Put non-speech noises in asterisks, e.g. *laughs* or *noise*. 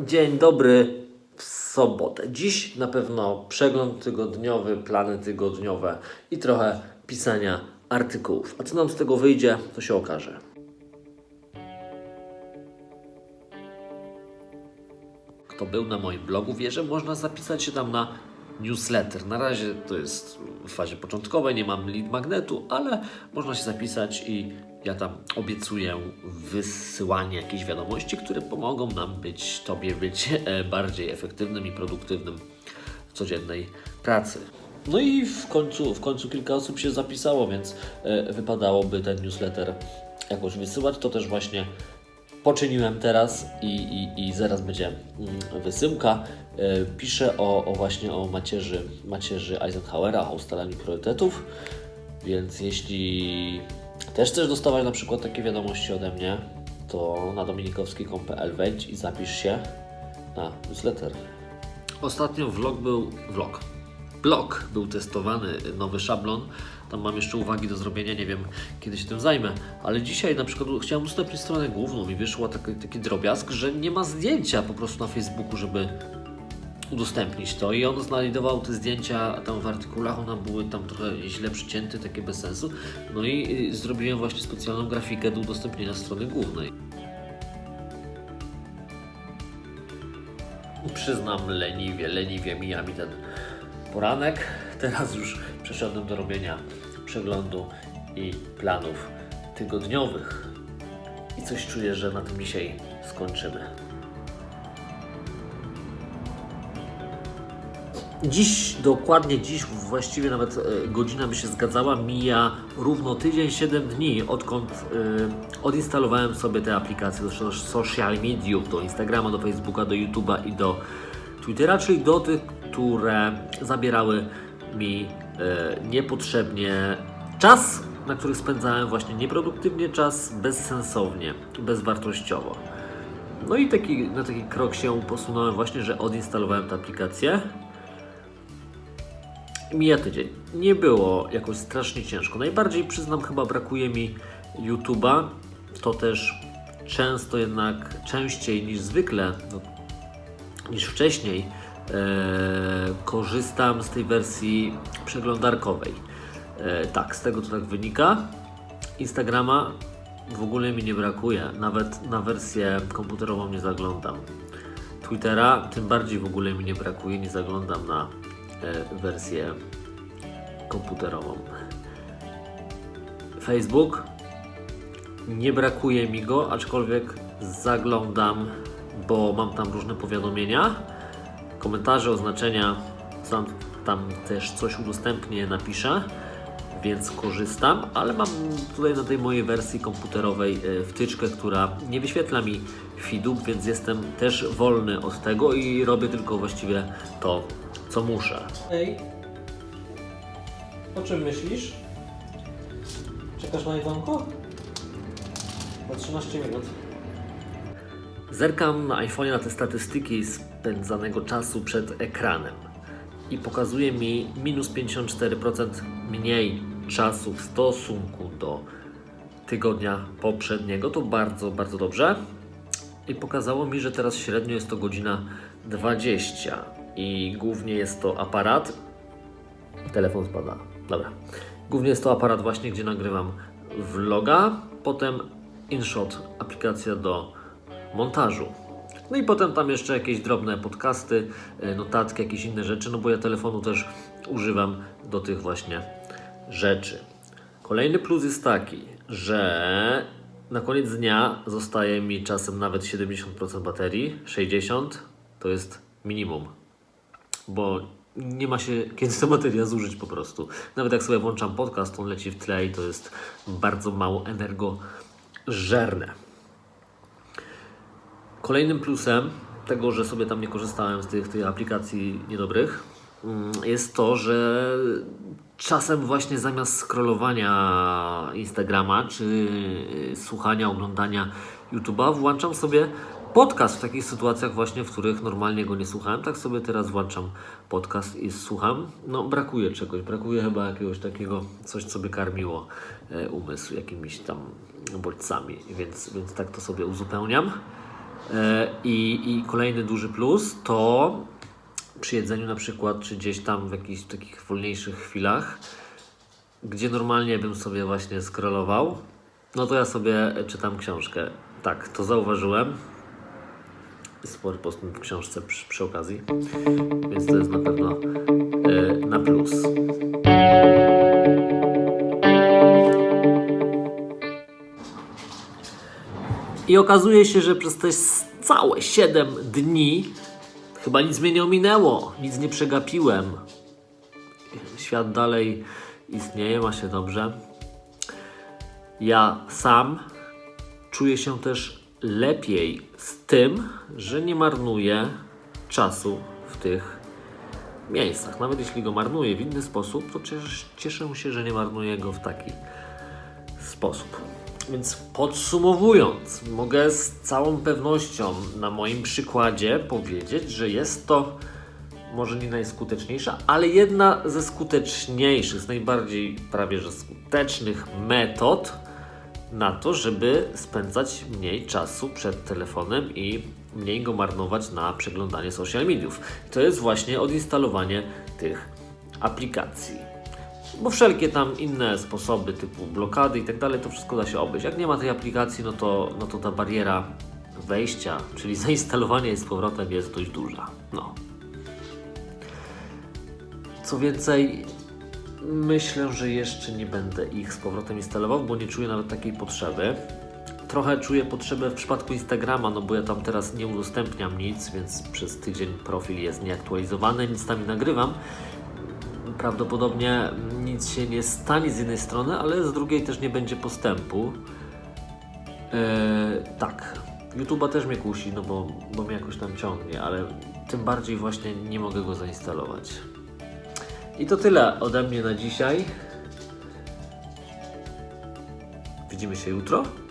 Dzień dobry w sobotę. Dziś na pewno przegląd tygodniowy, plany tygodniowe i trochę pisania artykułów. A co nam z tego wyjdzie, to się okaże. Kto był na moim blogu, wie, że można zapisać się tam na newsletter. Na razie to jest w fazie początkowej, nie mam lead magnetu, ale można się zapisać i ja tam obiecuję wysyłanie jakichś wiadomości, które pomogą nam być, Tobie być e, bardziej efektywnym i produktywnym w codziennej pracy. No i w końcu, w końcu kilka osób się zapisało, więc e, wypadałoby ten newsletter jakoś wysyłać. To też właśnie poczyniłem teraz i, i, i zaraz będzie mm, wysyłka. E, Piszę o, o właśnie o macierzy, macierzy Eisenhowera, o ustalaniu priorytetów, więc jeśli też chcesz dostawać na przykład takie wiadomości ode mnie, to na dominikowski.pl wejdź i zapisz się na newsletter. Ostatnio vlog był vlog. Blog był testowany, nowy szablon. Tam mam jeszcze uwagi do zrobienia, nie wiem kiedy się tym zajmę. Ale dzisiaj na przykład chciałem udostępnić stronę główną i wyszło taki, taki drobiazg, że nie ma zdjęcia po prostu na Facebooku, żeby udostępnić to. I on znajdował te zdjęcia tam w artykułach, one były tam trochę źle przycięte, takie bez sensu. No i zrobiłem właśnie specjalną grafikę do udostępnienia strony głównej. Przyznam leniwie, leniwie mija mi ten poranek. Teraz już przeszedłem do robienia przeglądu i planów tygodniowych. I coś czuję, że na tym dzisiaj skończymy. Dziś, dokładnie dziś, właściwie nawet e, godzina by się zgadzała, mija równo tydzień, 7 dni, odkąd e, odinstalowałem sobie te aplikacje do so- social mediów, do Instagrama, do Facebooka, do YouTube'a i do Twittera, czyli do tych, które zabierały mi e, niepotrzebnie czas, na których spędzałem właśnie nieproduktywnie czas, bezsensownie, bezwartościowo. No i taki, na taki krok się posunąłem właśnie, że odinstalowałem tę aplikację. Mija tydzień. Nie było jakoś strasznie ciężko. Najbardziej przyznam, chyba brakuje mi YouTube'a. To też często jednak częściej niż zwykle, no, niż wcześniej, e, korzystam z tej wersji przeglądarkowej. E, tak, z tego to tak wynika. Instagrama w ogóle mi nie brakuje. Nawet na wersję komputerową nie zaglądam. Twittera tym bardziej w ogóle mi nie brakuje. Nie zaglądam na wersję komputerową. Facebook. Nie brakuje mi go, aczkolwiek zaglądam, bo mam tam różne powiadomienia, komentarze, oznaczenia, sam tam też coś udostępnię, napiszę, więc korzystam, ale mam tutaj na tej mojej wersji komputerowej e, wtyczkę, która nie wyświetla mi feedów, więc jestem też wolny od tego i robię tylko właściwie to, co muszę. Ej, o czym myślisz? Czekasz na jedzonko? Za 13 minut. Zerkam na iPhone na te statystyki spędzanego czasu przed ekranem i pokazuje mi minus 54% mniej czasu w stosunku do tygodnia poprzedniego. To bardzo, bardzo dobrze. I pokazało mi, że teraz średnio jest to godzina 20 i głównie jest to aparat. Telefon spada. Dobra. Głównie jest to aparat właśnie, gdzie nagrywam vloga, potem InShot, aplikacja do montażu. No i potem tam jeszcze jakieś drobne podcasty, e, notatki, jakieś inne rzeczy, no bo ja telefonu też używam do tych właśnie rzeczy. Kolejny plus jest taki, że na koniec dnia zostaje mi czasem nawet 70% baterii, 60% to jest minimum bo nie ma się kiedy ta bateria zużyć po prostu. Nawet jak sobie włączam podcast, on leci w tle i to jest bardzo mało energożerne. Kolejnym plusem tego, że sobie tam nie korzystałem z tych, tych aplikacji niedobrych, mm, jest to, że czasem właśnie zamiast scrollowania Instagrama czy słuchania, oglądania YouTube'a, włączam sobie podcast w takich sytuacjach właśnie, w których normalnie go nie słuchałem. Tak sobie teraz włączam podcast i słucham. No brakuje czegoś, brakuje chyba jakiegoś takiego, coś co by karmiło e, umysł jakimiś tam bodźcami, więc, więc tak to sobie uzupełniam. E, I, I kolejny duży plus to przy jedzeniu na przykład, czy gdzieś tam w jakichś takich wolniejszych chwilach, gdzie normalnie bym sobie właśnie scrollował, no to ja sobie czytam książkę. Tak, to zauważyłem. Spory postęp w książce przy, przy okazji, więc to jest na pewno e, na plus. I okazuje się, że przez te całe 7 dni chyba nic mnie nie ominęło, nic nie przegapiłem. Świat dalej istnieje, ma się dobrze. Ja sam czuję się też lepiej z tym, że nie marnuję czasu w tych miejscach. Nawet jeśli go marnuję w inny sposób, to cieszę, się, że nie marnuję go w taki sposób. Więc podsumowując, mogę z całą pewnością na moim przykładzie powiedzieć, że jest to może nie najskuteczniejsza, ale jedna ze skuteczniejszych, z najbardziej prawie że skutecznych metod na to, żeby spędzać mniej czasu przed telefonem i mniej go marnować na przeglądanie social mediów. To jest właśnie odinstalowanie tych aplikacji. Bo wszelkie tam inne sposoby typu blokady i tak dalej, to wszystko da się obejść. Jak nie ma tej aplikacji, no to, no to ta bariera wejścia, czyli *laughs* zainstalowania jej z powrotem jest dość duża. No. Co więcej, myślę, że jeszcze nie będę ich z powrotem instalował, bo nie czuję nawet takiej potrzeby. Trochę czuję potrzebę w przypadku Instagrama, no bo ja tam teraz nie udostępniam nic, więc przez tydzień profil jest nieaktualizowany, nic tam nie nagrywam. Prawdopodobnie nic się nie stanie z jednej strony, ale z drugiej też nie będzie postępu. Eee, tak, YouTube'a też mnie kusi, no bo, bo mnie jakoś tam ciągnie, ale tym bardziej właśnie nie mogę go zainstalować. I to tyle ode mnie na dzisiaj. Widzimy się jutro.